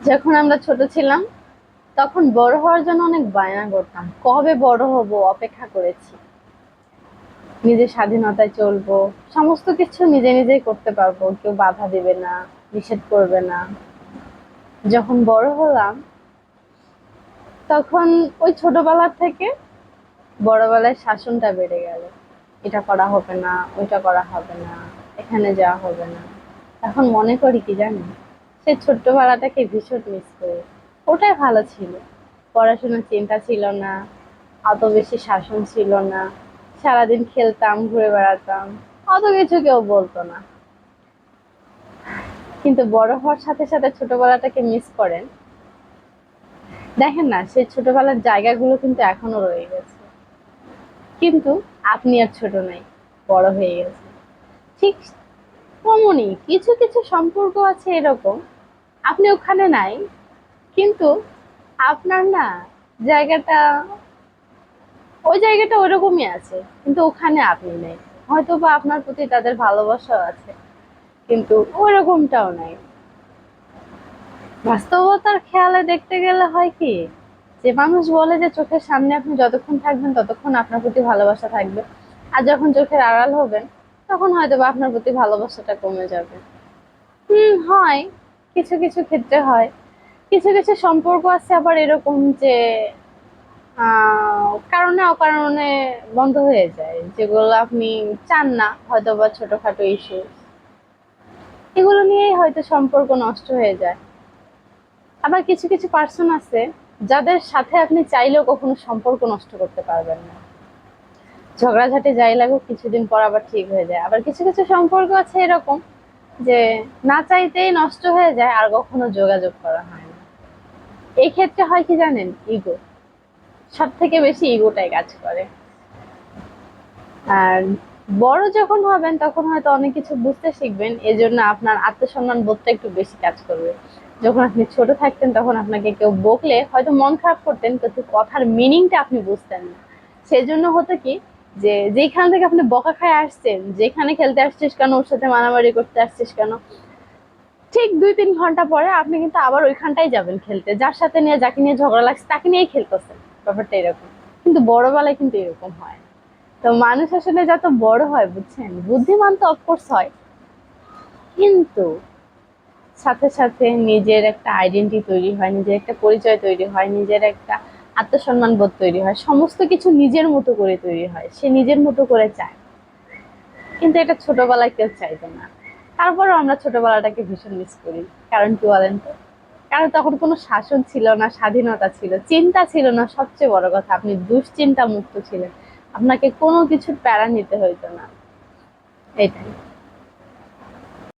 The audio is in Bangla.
যখন আমরা ছোট ছিলাম, তখন বড় হওয়ার জন্য অনেক বায়না করতাম। কবে বড় হব, অপেক্ষা করেছি। নিজের স্বাধীনতায় চলবো, সমস্ত কিছু নিজে নিজেই করতে পারব। কেউ বাধা দেবে না, নিষেধ করবে না। যখন বড় হলাম, তখন ওই ছোটবেলার থেকে বড়বেলায় শাসনটা বেড়ে গেল। এটা করা হবে না, ওইটা করা হবে না, এখানে যাওয়া হবে না। এখন মনে করি কি জানি সেই ছোট্টবেলাটাকে ভীষণ মিস করি। ওটাই ভালো ছিল। পড়াশোনার চিন্তা ছিল না, অত বেশি শাসন ছিল না, সারাদিন খেলতাম, ঘুরে বেড়াতাম, অত কিছু কেউ বলতো না। কিন্তু বড় হওয়ার সাথে সাথে ছোটবেলাটাকে মিস করেন। দেখেন না, সেই ছোটবেলার জায়গাগুলো কিন্তু এখনও রয়ে গেছে। কিন্তু আপনি আর ছোট নাই, বড় হয়ে গেছে। ঠিক তেমনই কিছু কিছু সম্পর্ক আছে এরকম। আপনি ওখানে নাই, কিন্তু আপনার না জায়গাটা, ওই জায়গাটা ওরকমই আছে, কিন্তু ওখানে আপনি নেই। হয়তো বা আপনার প্রতি তাদের ভালোবাসাও আছে, কিন্তু ওরকমটাও নাই। বাস্তবতার খেয়ালে দেখতে গেলে হয় কি, যে মানুষ বলে যে চোখের সামনে আপনি যতক্ষণ থাকবেন ততক্ষণ আপনার প্রতি ভালোবাসা থাকবে। আর যখন চোখের আড়াল হবেন তখন হয়তো বা আপনার প্রতি ভালোবাসাটা কমে যাবে। হুম, হয়। কিছু কিছু ক্ষেত্রে হয়। কিছু কিছু সম্পর্ক আছে আবার এরকম যে কারণে, অকারণে বন্ধ হয়ে যায়। যেগুলো আপনি চান না হয়তো বা ছোটখাটো ইস্যু এগুলো নিয়েই হয়তো সম্পর্ক নষ্ট হয়ে যায়। আবার কিছু কিছু পার্সন আছে, যাদের সাথে আপনি চাইলেও কখনো সম্পর্ক নষ্ট করতে পারবেন না। ঝগড়াঝাটি যাই লাগুক, কিছুদিন পর আবার ঠিক হয়ে যায়। আবার কিছু কিছু সম্পর্ক আছে এরকম যে না চাইতেই নষ্ট হয়ে যায়, আর কখনো যোগাযোগ করা হয় না। এই ক্ষেত্রে হয় কি জানেন? ইগো সব থেকে বেশি ইগোটাই কাজ করে। আর বড় যখন হবেন, তখন হয়তো অনেক কিছু বুঝতে শিখবেন, এজন্য আপনার আত্মসম্মান বোধটা একটু বেশি কাজ করবে। যখন আপনি ছোট থাকতেন, তখন আপনাকে কেউ বকলে হয়তো মন খারাপ করতেন, কিন্তু কথার মিনিংটা আপনি বুঝতেন না। সেজন্য হতো কি যে যেখান থেকে আপনি বকা খায় আসছেন, যেখানে খেলতে আসছিস কেন, ওর সাথে মারামারি করতে আসছিস কেন? ঠিক দুই তিন ঘণ্টা পরে আপনি কিন্তু আবার ওইখানটাই যাবেন খেলতে। যার সাথে নিয়ে যাকে নিয়ে ঝগড়া লাগছে, তাকে নিয়েই খেলতেছেন। ব্যাপারটা এরকম। কিন্তু বড়বেলায় কিন্তু এরকম হয়। তো মানুষ আসলে যত বড় হয়, বুঝছেন? বুদ্ধিমান তো অফকোর্স হয়। কিন্তু সাথে সাথে নিজের একটা আইডেন্টি তৈরি হয়, নিজের একটা পরিচয় তৈরি হয়, নিজের একটা আত্মসম্মান বোধ তৈরি হয়, সমস্ত কিছু নিজের মতো করে তৈরি হয়, সে নিজের মতো করে চায়। কিন্তু এটা ছোটবেলায় কেউ চাইতো না। তারপরেও আমরা ছোটবেলাটাকে ভীষণ মিস করি, কারণ কি বলেন তো? কারণ তখন কোনো শাসন ছিল না, স্বাধীনতা ছিল, চিন্তা ছিল না, সবচেয়ে বড় কথা, আপনি দুশ্চিন্তা মুক্ত ছিলেন। আপনাকে কোনো কিছুর প্যারা নিতে হইতো না। এটাই।